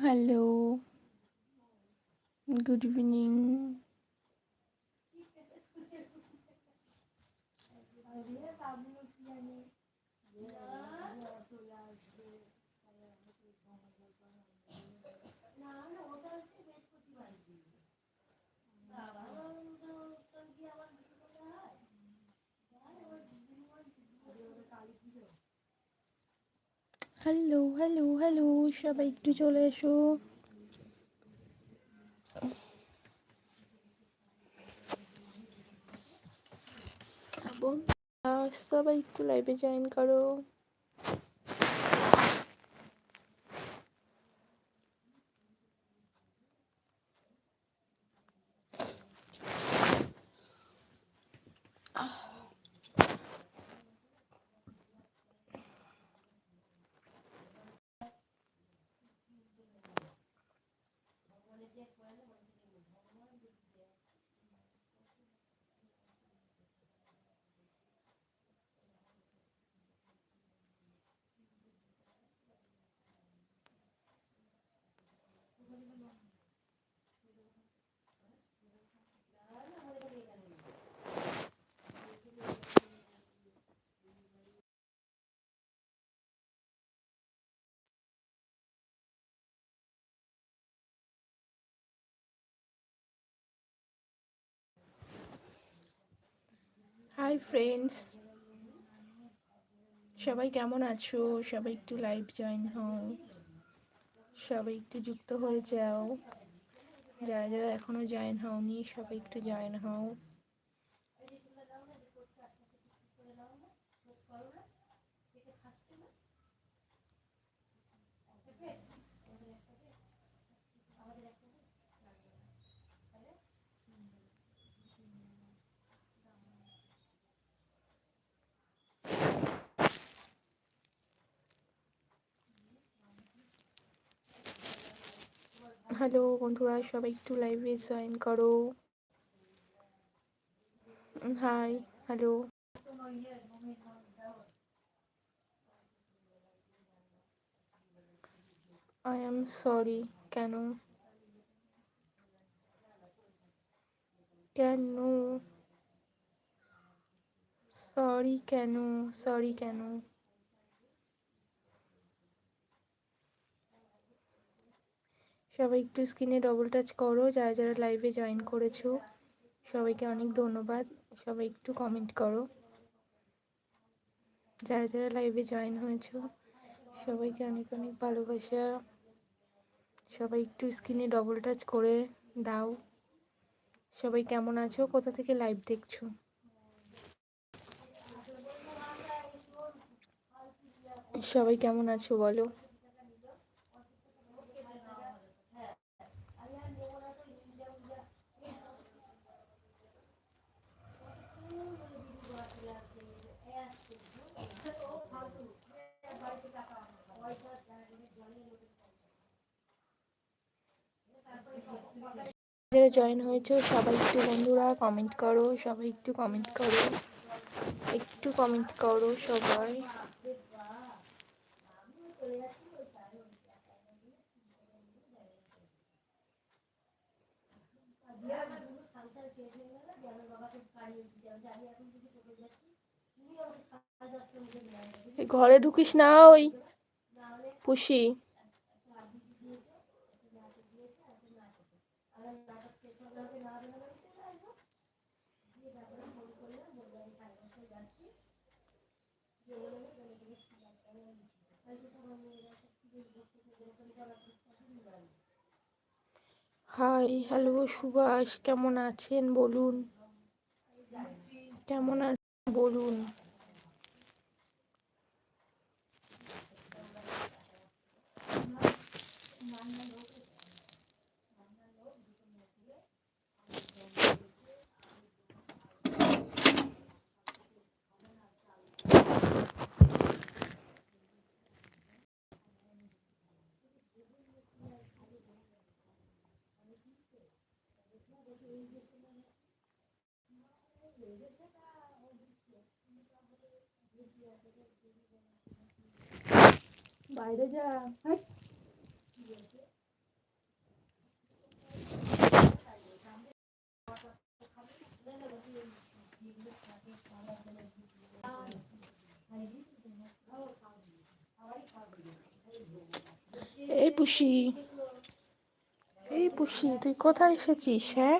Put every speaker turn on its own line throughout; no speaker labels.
Hello good evening Hello hello hello সবাই একটু চলে এসো। সবাই একটু লাইভে জয়েন করো। হাই ফ্রেন্ডস সবাই কেমন আছো? সবাই একটু লাইভ জয়েন হও। সবাই একটু যুক্ত হয়ে যাও। যারা যারা এখনও জয়েন হওনি, সবাই একটু জয়েন হও। হ্যালো বন্ধুরা, সবাই একটু লাইভে জয়েন করো। Hi hello I am sorry কেন? কেন? সরি কেন? সরি কেন? সবাই একটু স্ক্রিনে ডবল টাচ করো, যারা যারা লাইভে জয়েন করেছ, সবাইকে অনেক ধন্যবাদ। সবাই একটু কমেন্ট করো। যারা যারা লাইভে জয়েন হয়েছো, সবাইকে অনেক অনেক ভালোবাসা। সবাই একটু স্ক্রিনে ডবল টাচ করে দাও। সবাই কেমন আছো? কোথা থেকে লাইভ দেখছ? সবাই কেমন আছো বলো? যারা জয়েন হয়েছে, সবাই একটু বন্ধুরা কমেন্ট করো, সবাই একটু কমেন্ট করো, একটু কমেন্ট করো সবাই। ঘরে ঢুকিস না ওই পুষি। হাই হ্যালো সুভাষ কেমন আছেন? বলুন। কেমন আছেন? বলুন। বাইরে যা হ্যাঁ।
এই পুষি এই পুষি তুই কোথায় এসেছিস হ্যাঁ?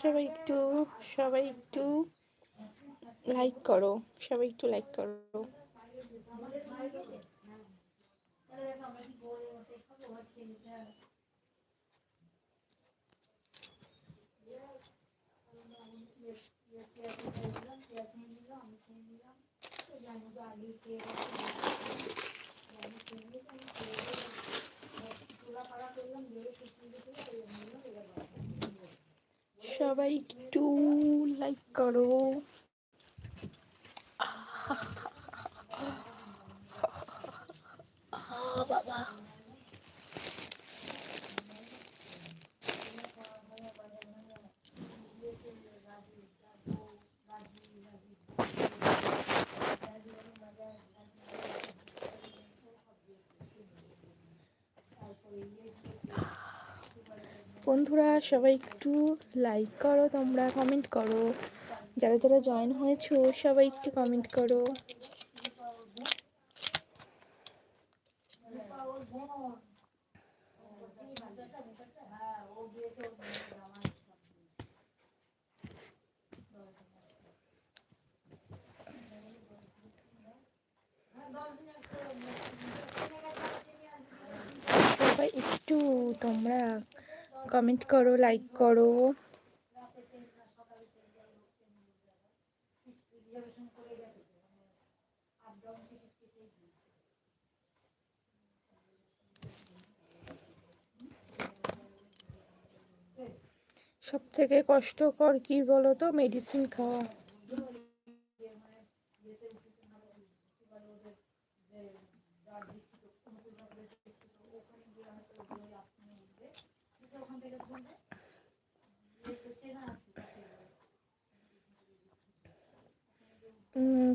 সবাই একটু সবাই একটু লাইক করো সবাই একটু লাইক করো। সবাই একটু লাইক করো। বাবা। বন্ধুরা, সবাই একটু লাইক করো, তোমরা কমেন্ট করো। যারা যারা জয়েন হয়েছো, সবাই একটু কমেন্ট করো। সবাই একটু তোমরা কমেন্ট করো লাইক করো। সব থেকে কষ্টকর কি বলো তো মেডিসিন খাওয়া।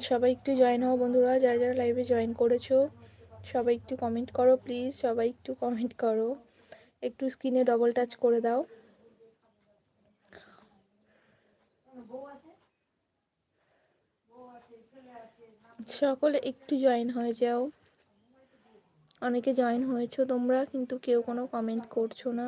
সবাই একটু জয়েন হও বন্ধুরা, যারা যারা লাইভে জয়েন করেছ, সবাই একটু কমেন্ট করো প্লিজ সবাই একটু কমেন্ট করো। একটু স্ক্রিনে ডবল টাচ করে দাও। সকলে একটু জয়েন হয়ে যাও। অনেকে জয়েন হয়েছো তোমরা, কিন্তু কেউ কোনো কমেন্ট করছ না।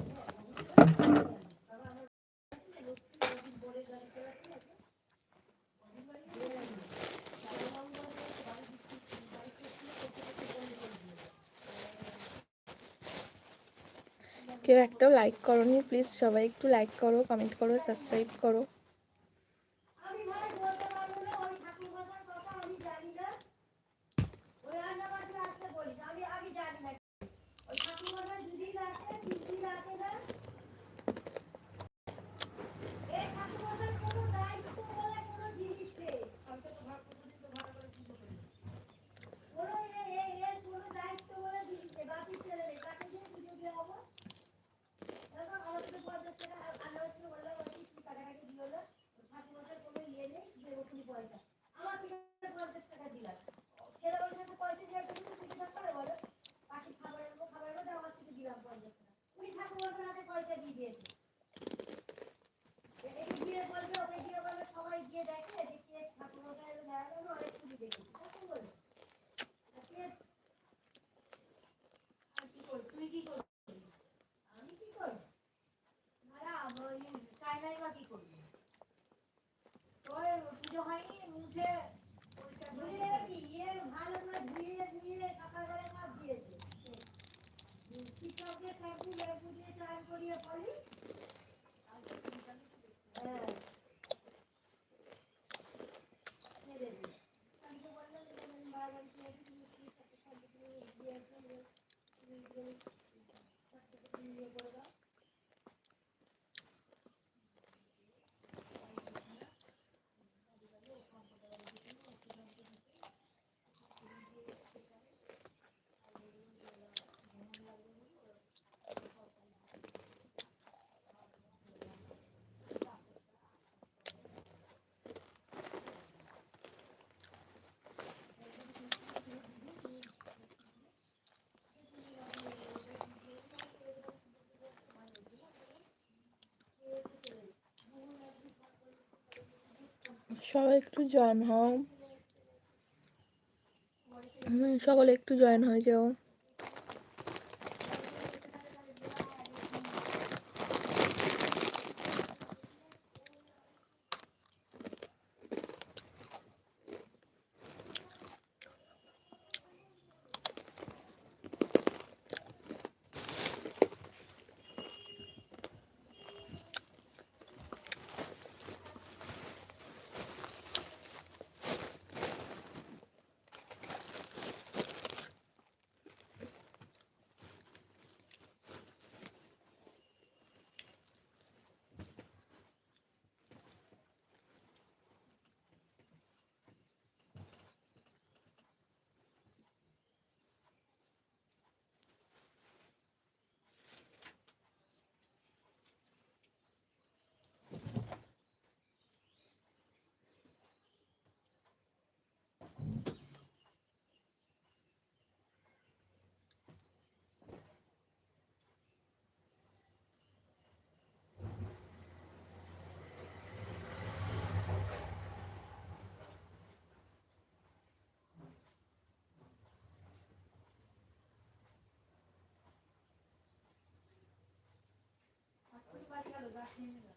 কেউ একটাও লাইক করনি প্লিজ সবাই একটু লাইক করো কমেন্ট করো সাবস্ক্রাইব করো।
সবাই একটু জয়েন হও। সকলে একটু জয়েন হয়ে
যাও। ありがとういま。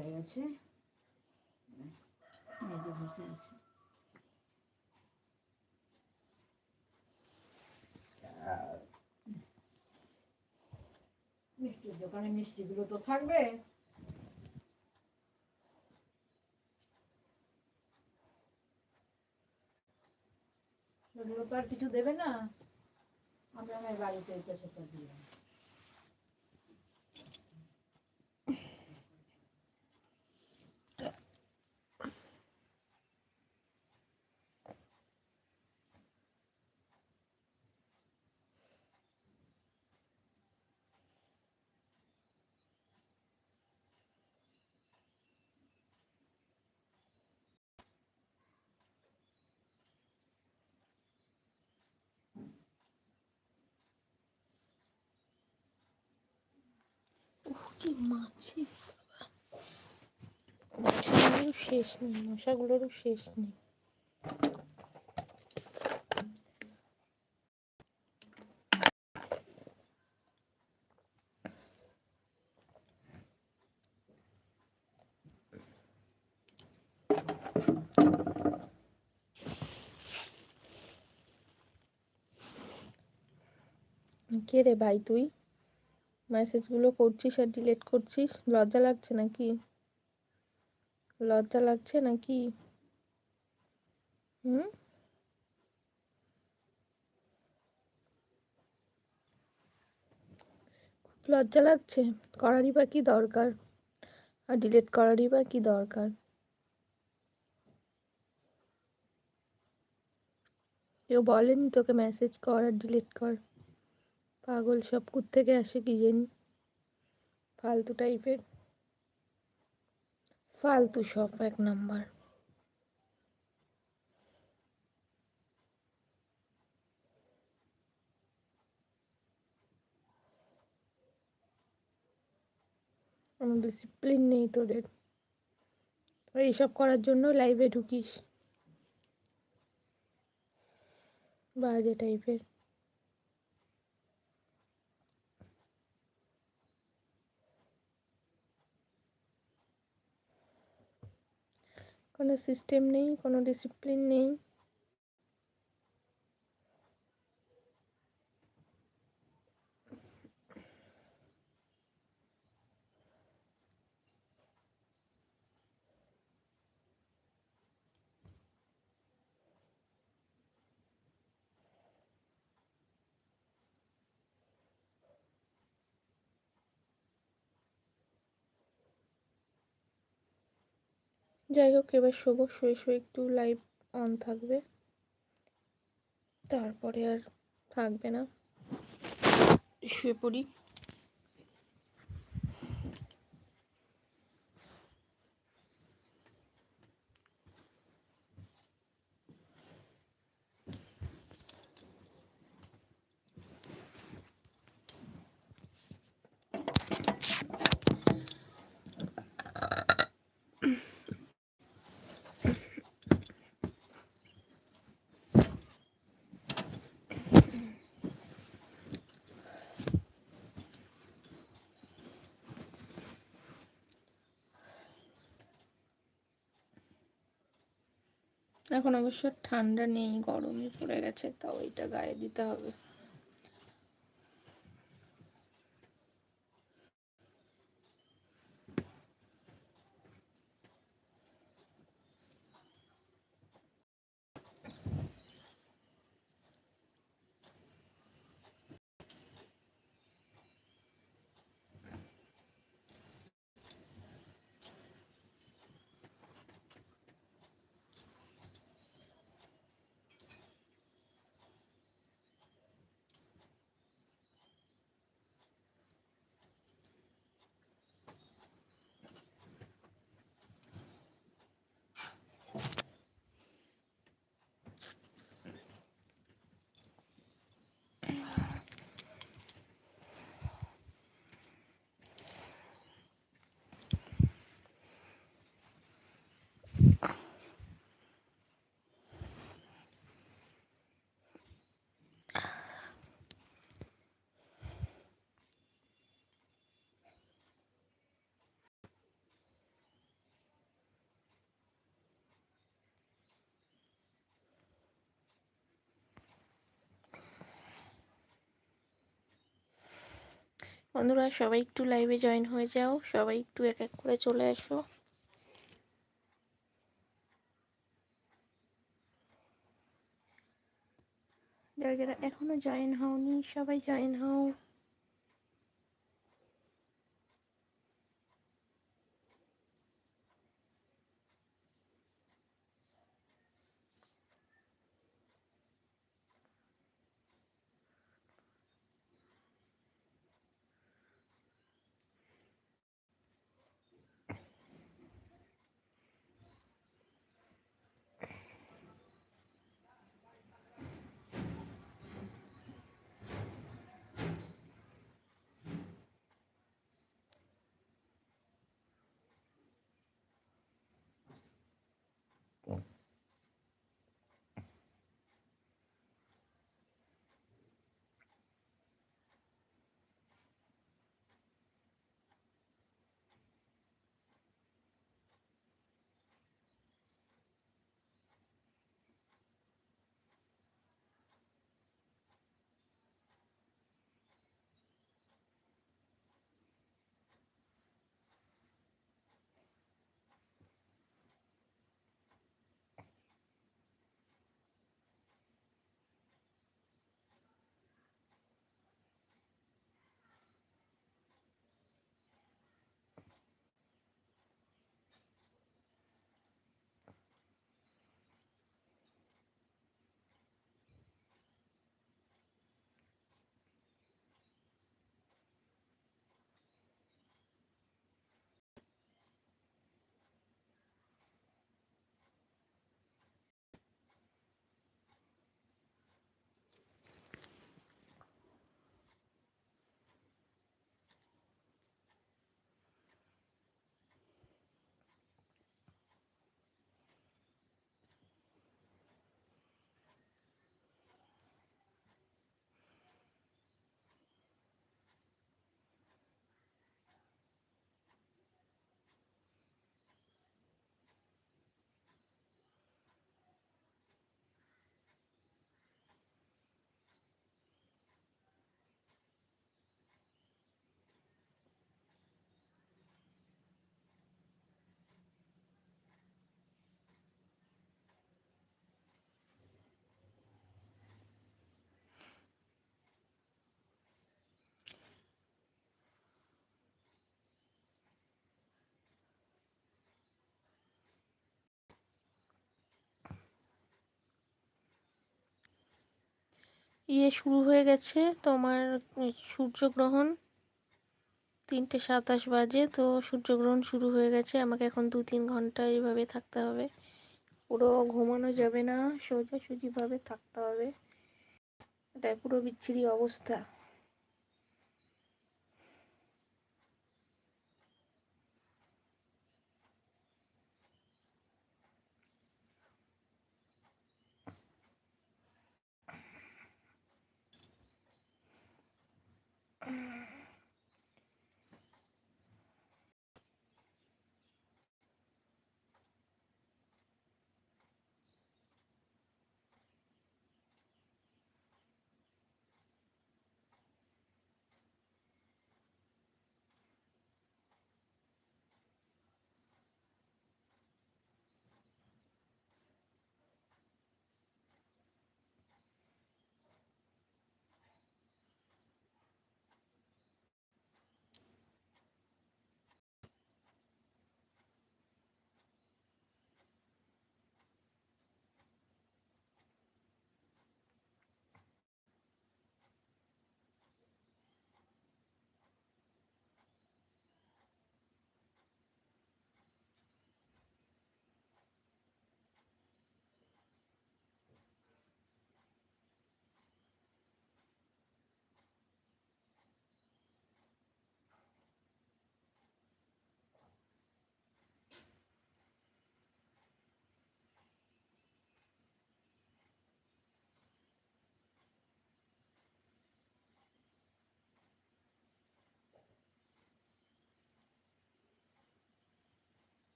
হয়ে
গেছে। মেজে বসে আছে। মিষ্টির দোকানে মিষ্টিগুলো তো থাকবে। সেগুলো তো আর কিছু দেবে না। আমি আমার বাড়িতে এটা সেটা দিলাম
কি মাছি মাছিগুলোরও শেষ নেই মশাগুলোরও শেষ নেই। কে রে ভাই তুই? মেসেজগুলো করছিস আর ডিলেট করছিস? লজ্জা লাগছে নাকি? লজ্জা লাগছে নাকি? হুম? লজ্জা লাগছে। করারই বা কি দরকার? আর ডিলিট করারই বা কি দরকার? কেউ বলেনি তোকে মেসেজ কর আর ডিলেট কর। পাগল সব থেকে আসে কি জানি? ফালতু টাইপের। ফালতু সব এক নাম্বার। কোনো ডিসিপ্লিন নেই তোদের। এইসব করার জন্য লাইভে ঢুকিস। বাজে টাইপের। কোনো সিস্টেম নেই কোনো ডিসিপ্লিন নেই। যাই হোক, এবার শোবো, শুয়ে শুয়ে একটু লাইভ অন থাকবে। তারপরে আর থাকবে না। শুয়ে পড়ি। এখন অবশ্য ঠান্ডা নেই গরমই পড়ে গেছে তাও এটা গায়ে দিতে হবে। বন্ধুরা, সবাই একটু লাইভে জয়েন হয়ে যাও। সবাই একটু এক এক করে চলে আসো। যারা যারা এখনও জয়েন হওনি, সবাই জয়েন হও। ইয়ে শুরু হয়ে গেছে তোমার সূর্যগ্রহণ। তিনটে সাতাশ বাজে, তো সূর্যগ্রহণ শুরু হয়ে গেছে। আমাকে এখন দু তিন ঘণ্টা এইভাবে থাকতে হবে। পুরো ঘুমানো যাবে না, সোজাসুজিভাবে থাকতে হবে। এটাই পুরো বিচ্ছিরি অবস্থা।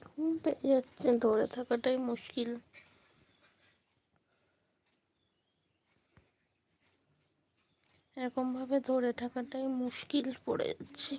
ঘুম পেয়ে যাচ্ছে ধরে থাকাটাই মুশকিল। এরকমভাবে ধরে থাকাটাই মুশকিল পড়ে যাচ্ছে।